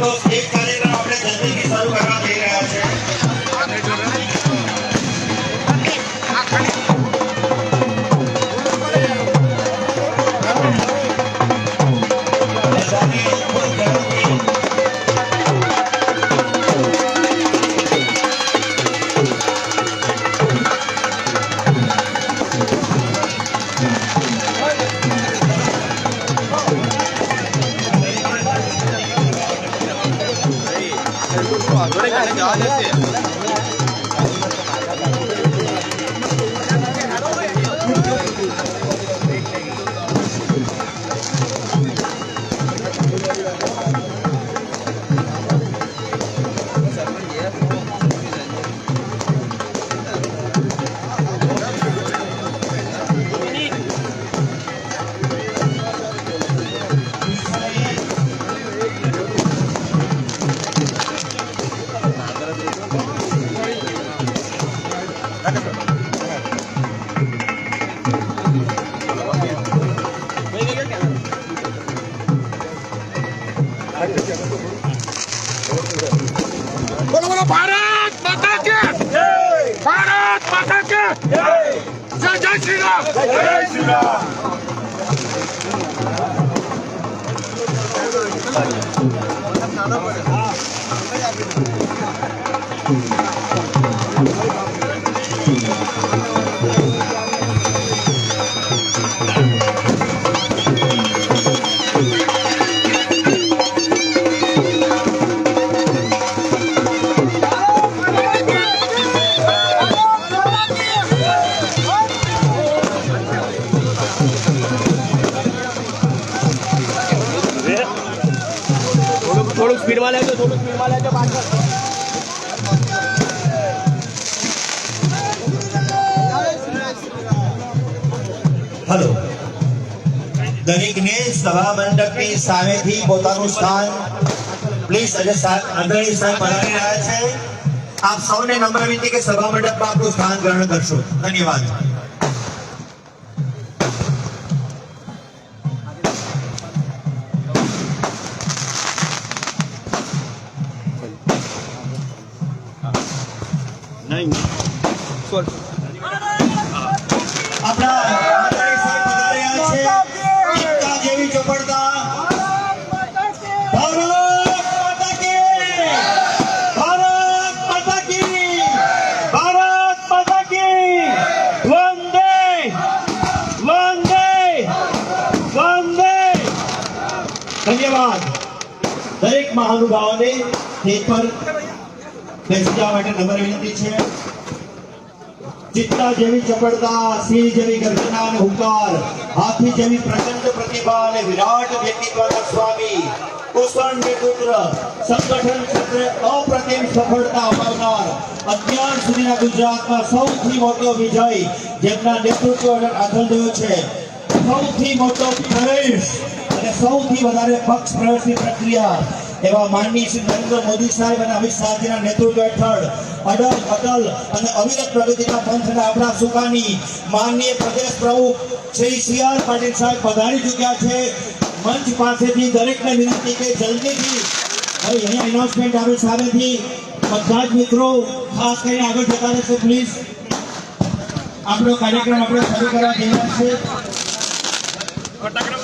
આપણો એક કાર્યક્રમ આપણે જલ્દીથી શરૂ કરવા जाने से જય શ્રી સભા મંડપની સામેથી પોતાનું સ્થાન પ્લીઝ એટલે સા- આદરણીય સાહેબ પધારી રહ્યા છે. આપ સૌને નમ્ર વિનંતી કે સભા મંડપમાં આપનું સ્થાન ગ્રહણ કરશો. ધન્યવાદ. આપણા ધન્યવાદ. દરેક મહાનુભાવોને સ્ટેજ પર બેસી જવા માટે નમ્ર વિનંતી છે. ચિત્તા જેવી ચપળતા સિંહ જેવી ગર્જના અને હુંકાર, હાથી જેવી પ્રચંડ પ્રતિભા અને વિરાટ વ્યક્તિત્વના સ્વામી અત્યાર સુધીના ગુજરાતમાં સૌથી મોટો વિજય જેમના નેતૃત્વ હેઠળ છે. સૌથી મોટો પ્રવેશ અને સૌથી વધારે પક્ષ પ્રવેશની પ્રક્રિયા એવા માનનીય શ્રી નરેન્દ્ર મોદી સાહેબ અને અમિત શાહજીના નેતૃત્વ હેઠળ અડલ અટલ અને અવિરત પ્રગતિના પંથના આપણા સુકાની માનનીય પ્રદેશ પ્રમુખ શ્રી સી આર પાટીલ સાહેબ પધારી ચૂક્યા છે. મંચ પાસેથી દરેકને વિનંતી કે જલ્દીથી હવે અહીંયા એનાઉન્સમેન્ટ આવે સામેથી. બધા જ મિત્રો, ખાસ કરીને આગળ જતા રહેશે પ્લીઝ આપણો કાર્યક્રમ આપણે શરૂ કરવા જઈ રહ્યા છે.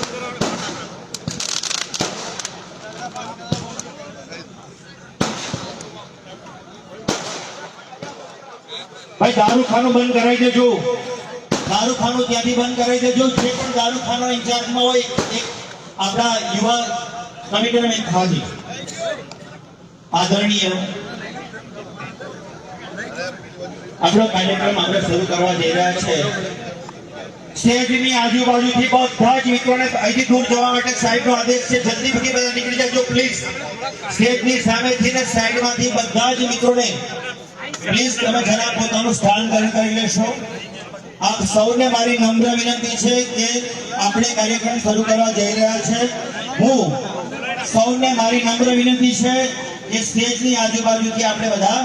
ભાઈ દારૂખાનું બંધ કરાવી દેજો. દારૂખાનું ત્યાંથી બંધ કરાવી દેજો. જે પણ દારૂખાના ઇન્ચાર્જમાં હોય, એક આપણા યુવા કમિટીના મેં આદરણીય આપણો કાર્યક્રમ આપણે શરૂ કરવા જઈ રહ્યા છે. સ્ટેજની આજુબાજુથી બધા જ મિત્રોને અહીંથી દૂર જવા માટે સાહેબનો આદેશ છે. જલ્દી બધી બધા નીકળી જજો પ્લીઝ સ્ટેજની સામેથી ને સાઈડમાંથી બધા જ મિત્રોને પ્લીઝ તમે જરા પોતાનું સ્થાન ગ્રહણ કરી લેશો. આપ સૌને મારી નમ્ર વિનંતી છે કે આપણે કાર્યક્રમ શરૂ કરવા જઈ રહ્યા છે. હું સૌને મારી નમ્ર વિનંતી છે કે સ્ટેજની આજુબાજુથી આપણે બધા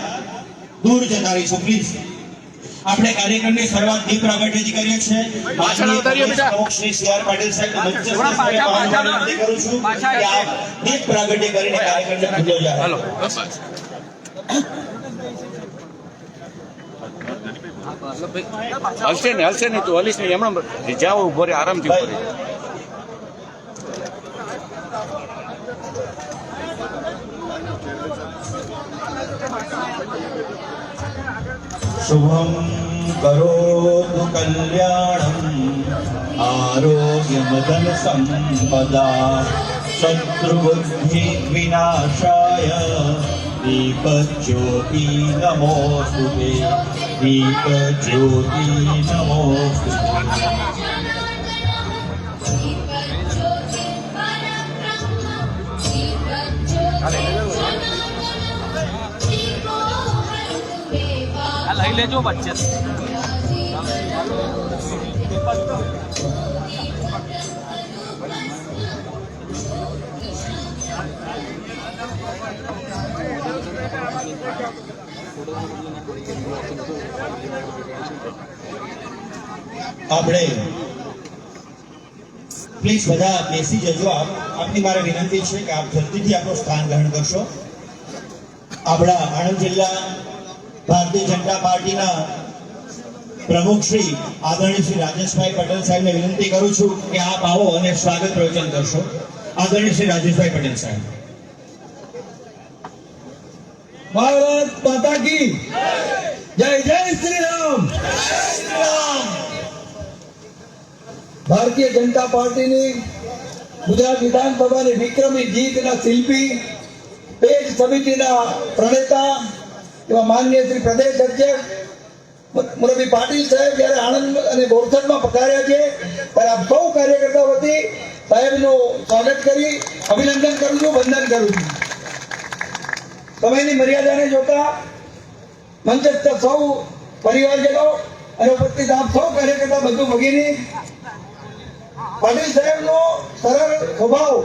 દૂર જતા રહીશું. પ્લીઝ. આપણે કાર્યક્રમની શરૂઆત દીપ પ્રાગટ્યથી કરીએ છીએ. પાછળ ઉતારીએ બેટા. પ્રમુખ શ્રી સી આર પાટીલ સાહેબ મંચસ્થ થોડા પાછા, પાછા. વિનંતી કરું છું પાછા દીપ પ્રાગટ્ય કરીને કાર્યક્રમને ખુલ્લો જાહેર હાલો. હલશે ને હલશે ને તું હલીશ ને હમણાં જાઓ ઉભો રે આરામથી ઉભો રે શુભમ કરોતુ કલ્યાણમ આરોગ્યમદન સંપદા શત્રુબુદ્ધિ વિનાશાય દીપજ્યોતિ નમોસ્તુતે દીપજ્યોતિ નમોસ્તુતે આ લઈ લેજો વચ્ચે આપણે પ્લીઝ બધા બેસી જજો. આપ આપની મારે વિનંતી છે કે આપ જલ્દીથી આપણું સ્થાન ગ્રહણ કરશો. આપણા આણંદ જિલ્લા ભારતીય જનતા પાર્ટીના પ્રમુખ શ્રી આદરણીય શ્રી રાજેશભાઈ પટેલ સાહેબને વિનંતી કરું છું કે આપ આવો અને સ્વાગત પ્રવચન કરશો. આદરણીય શ્રી રાજેશભાઈ પટેલ સાહેબ. ભારત માતા કી જય જય શ્રી રામ ભારતીય જનતા પાર્ટીની ગુજરાત વિધાનસભાની વિક્રમી જીતના શિલ્પી, પેજ સમિતિના પ્રણેતા, એવા માન્ય શ્રી પ્રદેશ અધ્યક્ષ મુરબી પાટીલ સાહેબ જ્યારે આણંદ અને બોરસદમાં પધાર્યા છે, ત્યારે આપ સૌ કાર્યકર્તા વતી સાહેબનું સ્વાગત કરી, અભિનંદન કરું છું, વંદન કરું છું. સમયની મર્યાદાને જોતા મંચસ્થ સૌ પરિવારજનો અને ઉપસ્થિત આપ સૌ કાર્યકર્તા બધું ભગીની. પાટીલ સાહેબનો સરળ સ્વભાવ.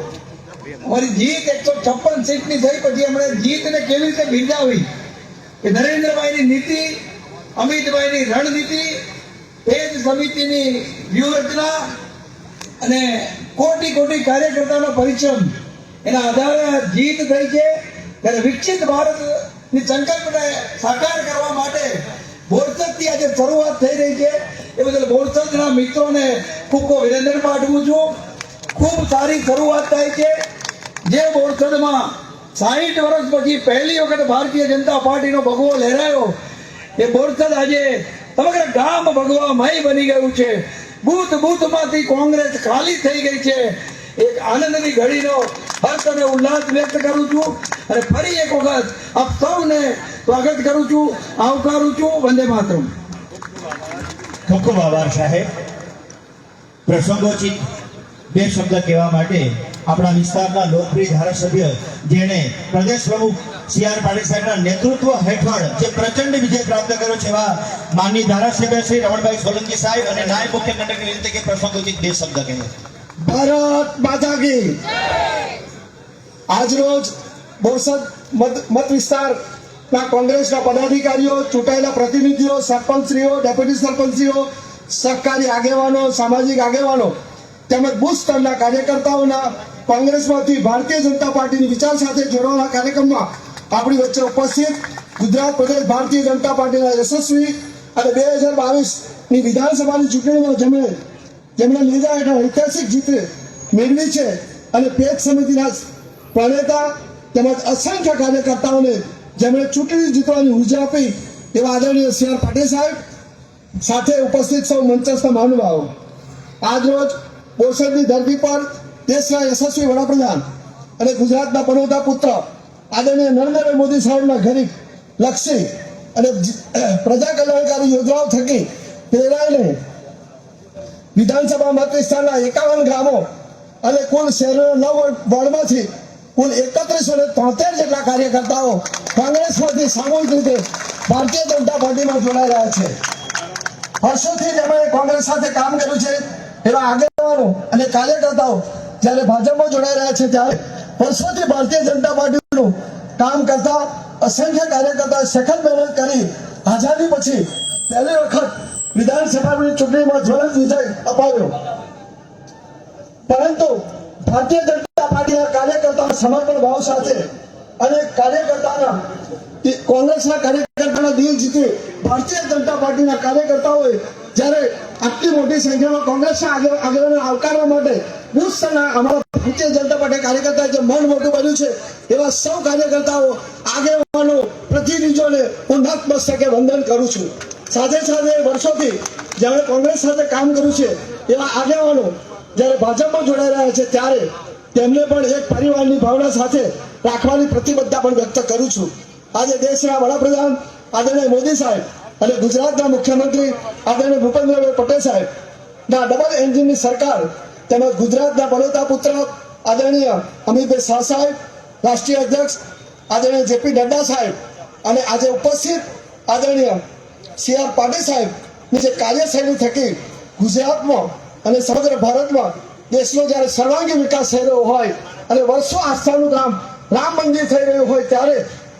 અમારી જીત એકસો છપ્પન સીટની થઈ, પછી એમણે જીતને કેવી રીતે બિરદાવી? કે નરેન્દ્રભાઈની નીતિ, અમિતભાઈની રણનીતિ, પેજ સમિતિની વ્યૂહરચના અને કોટી કોટી કાર્યકર્તાનો પરિશ્રમ. એના આધારે જીત થઈ છે. ત્યારે વિકસિત ભારતની સંકલ્પને સાકાર કરવા માટે બોરસદથી આજે શરૂઆત થઈ રહી છે. એ બદલ બોરસદના મિત્રોને ખૂબ ખૂબ અભિનંદન પાઠવું છું. ખૂબ સારી શરૂઆત થાય છે. જે બોરસદમાં સાહીઠ વર્ષ પછી પહેલી વખત ભારતીય જનતા પાર્ટીનો ભગવો લહેરાયો, એ બોરસદ આજે સમગ્ર ગામ ભગવામય બની ગયું છે. બૂથ બૂથમાંથી કોંગ્રેસ ખાલી થઈ ગઈ છે. એક આનંદની ઘડીનો હર્ષ અને ઉલ્લાસ વ્યક્ત કરું છું અને ફરી એક વખત આપ સૌને સ્વાગત કરું છું, આવકારું છું. વંદે માતરમ. ખૂબ ખૂબ આભાર સાહેબ. પ્રસંગોચિત બે શબ્દ કહેવા માટે આપણા વિસ્તારના લોકપ્રિય ધારાસભ્ય જેણે પ્રદેશ પ્રમુખ સી આર પાટીલ સાહેબના નેતૃત્વ હેઠળ જે પ્રચંડ વિજય પ્રાપ્ત કર્યો છે એવા માનની ધારાસભ્ય શ્રી રમણભાઈ સોલંકી સાહેબ અને નાયબ મુખ્ય મંડળની વિનંતી કે પ્રસંગોચિત બે શબ્દ કહે ભારત માતા કી. આજરોજ બોરસદ મત વિસ્તારના કોંગ્રેસના પદાધિકારીઓ, ચૂંટાયેલા પ્રતિનિધિઓ, સરપંચશ્રીઓ, ડેપ્યુટી સરપંચશ્રીઓ, સહકારી આગેવાનો, સામાજિક આગેવાનો તેમજ બુથ સ્તરના કાર્યકર્તાઓના કોંગ્રેસમાંથી ભારતીય જનતા પાર્ટીની વિચાર સાથે જોડાવાના કાર્યક્રમમાં આપણી વચ્ચે ઉપસ્થિત ગુજરાત પ્રદેશ ભારતીય જનતા પાર્ટીના યશસ્વી અને બે હજાર બાવીસની વિધાનસભાની ચૂંટણીમાં જેમણે જેમણે લીધા હેઠળ ઐતિહાસિક જીત મેળવી છે અને પેજ સમિતિના પ્રણેતા તેમજ અસંખ્ય કાર્યકર્તાઓને જેમણે ચૂંટણી જીતવાની ઊર્જા આપી એવા આદરણીય સી આર પાટીલ સાહેબ સાથે ઉપસ્થિત સૌ મંચસ્થ મહાનુભાવો. આજરોજ બોરસદની ધરતી પર દેશના યશસ્વી વડાપ્રધાન અને ગુજરાતના પનોતા પુત્ર આદરણીય નરેન્દ્ર મોદી સાહેબના ગરીબ લક્ષી અને પ્રજા કલ્યાણકારી યોજનાઓ થકી પ્રેરાઈને વિધાનસભા મતવિસ્તારના એકાવન ગ્રામો અને કુલ શહેરોના નવ વોર્ડમાંથી કુલ એકત્રીસો ને તોતેર જેટલા કાર્યકર્તાઓ કોંગ્રેસમાંથી સામૂહિક રીતે ભારતીય જનતા પાર્ટીમાં જોડાઈ રહ્યા છે. વર્ષોથી જેમણે કોંગ્રેસ સાથે કામ કર્યું છે. એવા આગેવાનો અને કાર્યકર્તાઓ જ્યારે ભાજપમાં જોડાઈ રહ્યા છે ત્યારે વર્ષોથી ભારતીય જનતા પાર્ટીનું કામ કરતા અસંખ્ય કાર્યકર્તાઓ સખત મહેનત કરી આઝાદી પછી પહેલી વખત વિધાનસભાની ચૂંટણીમાં જ્વલંત વિજય અપાવ્યો. પરંતુ ભારતીય જનતા પાર્ટીના કાર્યકર્તા સમર્પણ ભાવ સાથે અને કાર્યકર્તાના કોંગ્રેસના કાર્યકર્તાના દિલ જીતી ભારતીય જનતા પાર્ટીના કાર્યકર્તાઓએ જ્યારે આટલી મોટી સંખ્યામાં કોંગ્રેસના આગળને આવકારવા માટે સ્તરના અમારા ભારતીય જનતા પાર્ટી કાર્યકર્તા જે મન મોટું બન્યું છે, એવા સૌ કાર્યકર્તાઓ, આગેવાનો પ્રતિનિધિઓને હું નતમસ્તકે વંદન કરું છું. સાથે સાથે વર્ષોથી જ્યારે કોંગ્રેસ સાથે કામ કર્યું છે, એવા આગેવાનો જ્યારે ભાજપમાં જોડાઈ રહ્યા છે ત્યારે તેમને પણ એક પરિવારની ભાવના સાથે રાખવાની પ્રતિબદ્ધતા પણ વ્યક્ત કરું છું. આજે દેશના વડાપ્રધાન આદરણીય મોદી સાહેબ અને ગુજરાતના મુખ્યમંત્રી આદરણીય ભૂપેન્દ્રભાઈ પટેલ સાહેબ ના ડબલ એન્જિનની સરકાર તેમજ ગુજરાતના બળોતા પુત્ર આદરણીય અમિતભાઈ શાહ સાહેબ, રાષ્ટ્રીય અધ્યક્ષ આદરણીય જેપી નડ્ડા સાહેબ અને આજે ઉપસ્થિત આદરણીય સી આર પાટીલ સાહેબની જે કાર્યશૈલી થકી ગુજરાતમાં અને સમગ્ર ભારતમાં દેશનો જ્યારે સર્વાંગી વિકાસ થઈ રહ્યો હોય અને વર્ષો આસ્થાનું કામ રામ મંદિર થઈ રહ્યું હોય ત્યારે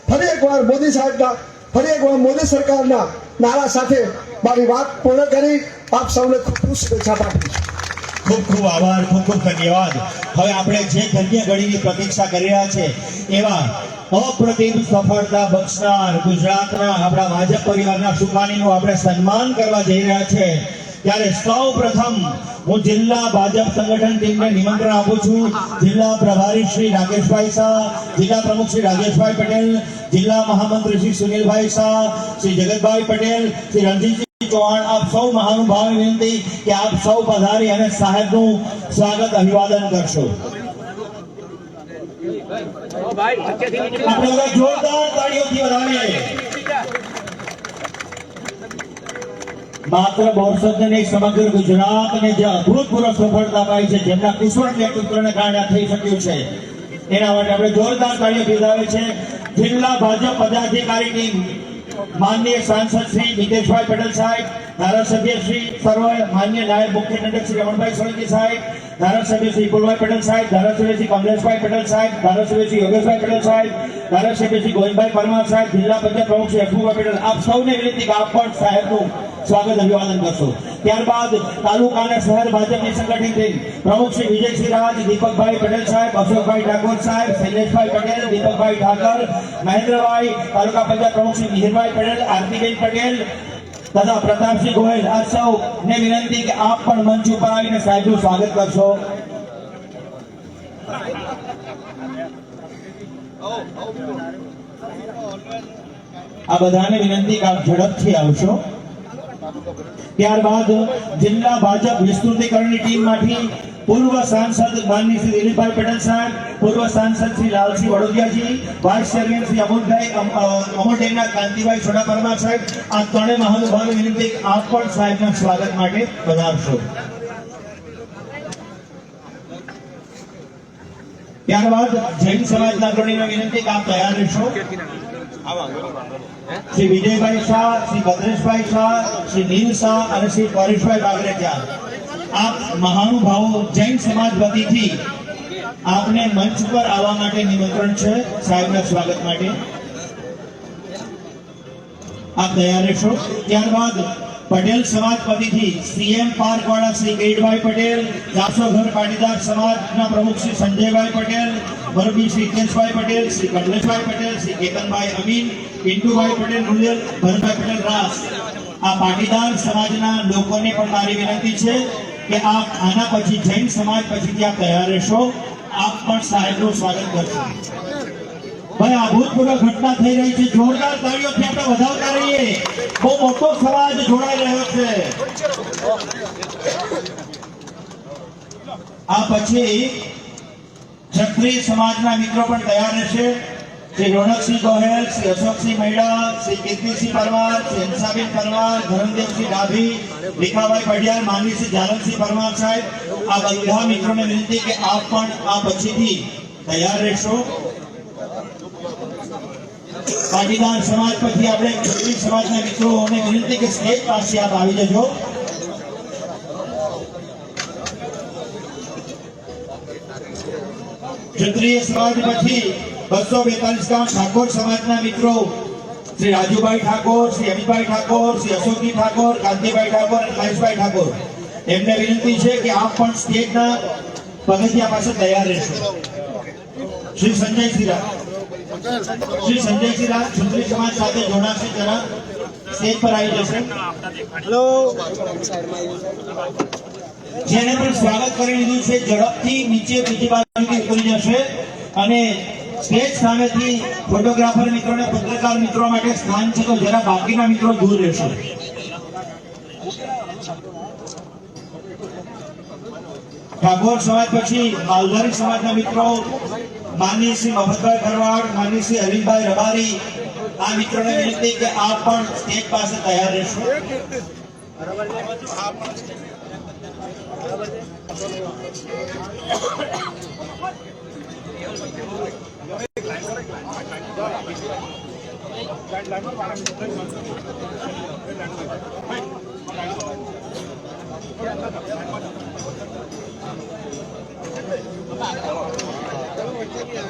ફરી એકવાર મોદી સાહેબના, ફરી એકવાર મોદી સરકારના નારા સાથે મારી વાત પૂર્ણ કરી. આપ સૌને ખૂબ શુભેચ્છા પાઠવું છું. ખૂબ ખૂબ આભાર, ખૂબ ખૂબ ધન્યવાદ. હવે આપણે જે ધન્ય ઘડીની પ્રતીક્ષા કરી રહ્યા છે, એવા અપ્રતિમ સફળતા બક્ષનાર ગુજરાતના આપણા ભાજપ પરિવારના સુકાનીનું આપણે સન્માન કરવા જઈ રહ્યા છે. ત્યારે સૌ પ્રથમ હું જિલ્લા ભાજપ સંગઠન ટીમને નિમંત્રણ આપું છું. જિલ્લા પ્રભારી શ્રી રાકેશભાઈ શાહ, જિલ્લા પ્રમુખ શ્રી રાજેશભાઈ પટેલ, જિલ્લા મહામંત્રી શ્રી સુનિલભાઈ શાહ, શ્રી જગતભાઈ પટેલ, શ્રી રણજીતસિંહ ચૌહાણ, આપ સૌ મહાનુભાવ વિનંતી કે આપ સૌ પધારી અને સાહેબનું સ્વાગત અભિવાદન કરશો. જોરદાર તાળીઓથી વધાવીએ માત્ર બોરસદ નહીં, સમગ્ર ગુજરાતને જે અભૂતપૂર્વ સફળતા પાઈ છે, જેમના કુશળ નેતૃત્વને કારણે થઈ શક્યું છે, એના માટે આપણે જોરદાર તાળીઓ બિરદાવે છે જિલ્લા ભાજપ પદાધિકારી ટીમ માનનીય સાંસદ શ્રી નીતેશભાઈ પટેલ સાહેબ, ધારાસભ્ય શ્રી સર્વ માન્ય નાયબ મુખ્ય દંડક શ્રી રમણભાઈ સોલંકી સાહેબ ધારાસભ્ય શ્રી કુલભાઈ પટેલ સાહેબ, ધારાસભ્ય શ્રી કમલેશભાઈ પટેલ સાહેબ, ધારાસભ્ય શ્રી યોગેશભાઈ પટેલ સાહેબ, ધારાસભ્ય શ્રી ગોવિંદભાઈ પરમાર સાહેબ, જિલ્લા પંચાયત પ્રમુખ શ્રી અખુભાઈ પટેલ, આપ સૌને વિનંતી કે આપ પણ સાહેબનું સ્વાગત અભિવાદન કરશો. ત્યારબાદ તાલુકા અને શહેર ભાજપની સંગઠિત ટીમ, પ્રમુખ શ્રી વિજયસિંહ રાજ, દીપકભાઈ પટેલ સાહેબ, અશોકભાઈ ઠાકોર સાહેબ, શૈલેષભાઈ પટેલ, દીપકભાઈ ઠાકર, મહેન્દ્રભાઈ તાલુકા પંચાયત પ્રમુખ શ્રી મિહિરભાઈ પટેલ, આરતીબેન પટેલ તથા પ્રતાપસિંહ ગોહિલ આ સૌ ને વિનંતી કે આપ પણ મંચ ઉપર આવીને સાહેબનું સ્વાગત કરશો. આ બધાને વિનંતી કે આપ ઝડપથી આવશો. ત્યારબાદ જિલ્લા ભાજપ વિસ્તૃતિકરણની ટીમમાંથી પૂર્વ સાંસદ માનની શ્રી દિલીપભાઈ પટેલ સાહેબ પૂર્વ સાંસદ શ્રી લાલસિંહ વડોદિયાજી વાઇસ ચેરમેન શ્રી અમોલભાઈ અમ- અ, અમોલ ડેમના કાંતિભાઈ સોડા પરમાર સાહેબ આ ત્રણેય મહાનુભાવોને વિનંતી આપ પણ સાહેબના સ્વાગત માટે પધારશો. ત્યારબાદ જૈન સમાજના અગ્રણીને વિનંતી કે આપ તૈયાર રહેશો. શ્રી વિજયભાઈ શાહ શ્રી ભદ્રેશભાઈ શાહ શ્રી નીલ શાહ અને શ્રી પરેશભાઈ બાગરેજા આપ મહાનુભાવો જૈન સમાજ વતીથી આપને મંચ પર આવવા માટે નિમંત્રણ છે. સાહેબના સ્વાગત માટે. આપ તૈયાર રહેશો. ત્યારબાદ પટેલ સમાજ વતીથી સીએમ પાર્ક વાળા શ્રી કિરીટભાઈ પટેલ, દાસોઘર પાટીદાર સમાજના પ્રમુખ શ્રી સંજયભાઈ પટેલ, વરબી શ્રી કેશભાઈ પટેલ, શ્રી કમલેશભાઈ પટેલ, શ્રી કેતનભાઈ અમીન, પિન્ટુભાઈ પટેલ મુરલીધર ભરતભાઈ પટેલ રાસ. આ પાટીદાર સમાજના લોકોને પણ મારી વિનંતી છે. કે આપ આના પછી જૈન સમાજ પછીથી આપ તૈયાર રહેશો, આપ પણ સાહેબનું સ્વાગત કરશો. ભાઈ અભૂતપૂર્વ ઘટના થઈ રહી છે. જોરદાર તાળીઓથી આપણે વધાવતા રહીએ. બહુ મોટો સમાજ જોડાઈ રહ્યો છે. આ પછી ક્ષત્રિય સમાજના મિત્રો પણ તૈયાર રહેશે. શ્રી રોનકસિંહ ગોહેલ શ્રી અશોકસિંહ મૈડા શ્રી કીર્તિસિંહ પરમાર શ્રી હંસાબેન પરમાર ધરમદેવસિંહ ડાભી ભીખાભાઈ પડિયાર માનવીસિંહ જાલમસિંહ પરમાર સાહેબ આ બધા મિત્રોને વિનંતી કે આપ પણ આ પછીથી તૈયાર રહેશો પાટીદાર સમાજ પછી આપણે ક્ષત્રિય સમાજના મિત્રોને વિનંતી કે સ્ટેજ પાસે આપ આવી જજો. ક્ષત્રિય સમાજ પછી બસો બેતાલીસ ગામ ઠાકોર સમાજના મિત્રો શ્રી રાજુભાઈ ઠાકોર શ્રી અમિતભાઈ ઠાકોર શ્રી અશોકજી ઠાકોર કાંતિભાઈ ઠાકોર અને મહેશભાઈ ઠાકોર. એમને વિનંતી છે કે આપ પણ સ્ટેજના પગથિયા પાસે તૈયાર રહેશો. શ્રી સંજય સિરા. શ્રી સંજય સિરા સુંદરી સમાજ સાથે જોડાશે જરા. સ્ટેજ પર આવી જશે. જેને પણ સ્વાગત કરી લીધું છે ઝડપથી નીચે બીજી બાજુથી ઉતરી જશે અને સ્ટેજ સામેથી ફોટોગ્રાફર મિત્રોને પત્રકાર મિત્રો માટે સ્થાન છે તો જરા બાકીના મિત્રો દૂર રહેશે. ઠાકોર સમાજ પછી માલધારી સમાજના મિત્રો, માનની શ્રી મફતભાઈ ભરવાડ, માનની શ્રી હરીભાઈ રબારી, આ મિત્રોને વિનંતી કે આપ પણ સ્ટેજ પાસે તૈયાર રહેશો.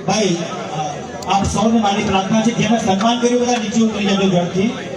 ભાઈ આપ સૌને મારી પ્રાર્થના છે જેને સન્માન કર્યું બધા નીચે ઉતરી જજો ઝડપથી.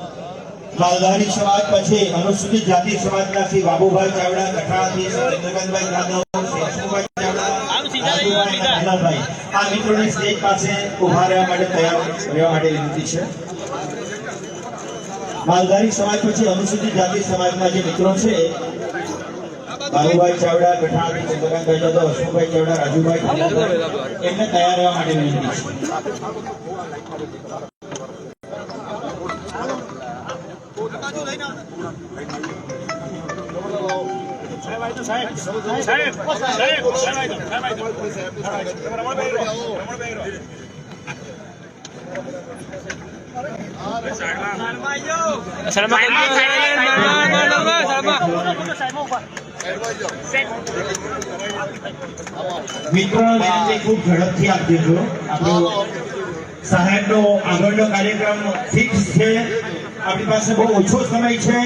માલધારી સમાજ પછી અનુસૂચિત જાતિ સમાજના શ્રી બાબુભાઈ ચાવડા કઠાળાથી શ્રી યાદવ શ્રી ચાવડા રાજુભાઈ અને પ્રહલાદભાઈ આ મિત્રોને સ્ટેજ પાસે ઊભા રહેવા માટે તૈયાર રહેવા માટે વિનંતી છે. માલધારી સમાજ પછી અનુસૂચિત જાતિ સમાજના જે મિત્રો છે બાબુભાઈ ચાવડા કઠાળાથી ચંદ્રકાંતભાઈ યાદવ અશોકભાઈ ચાવડા રાજુભાઈ એમને તૈયાર રહેવા માટે વિનંતી છે. મિત્રોને વિનંતી ખૂબ ઝડપથી આપી દેજો આપણો સાહેબનો આગળનો કાર્યક્રમ ફિક્સ છે આપણી પાસે બહુ ઓછો સમય છે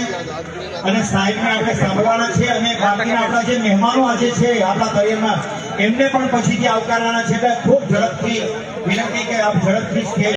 અને સાહેબને આપણે સાંભળવાના છે અને બાકીના આપણા જે મહેમાનો આજે છે આપણા કરિયરમાં, એમને પણ પછીથી આવકારવાના છે. એટલે ખૂબ ઝડપથી વિનંતી કે આપ ઝડપથી સ્ટેજ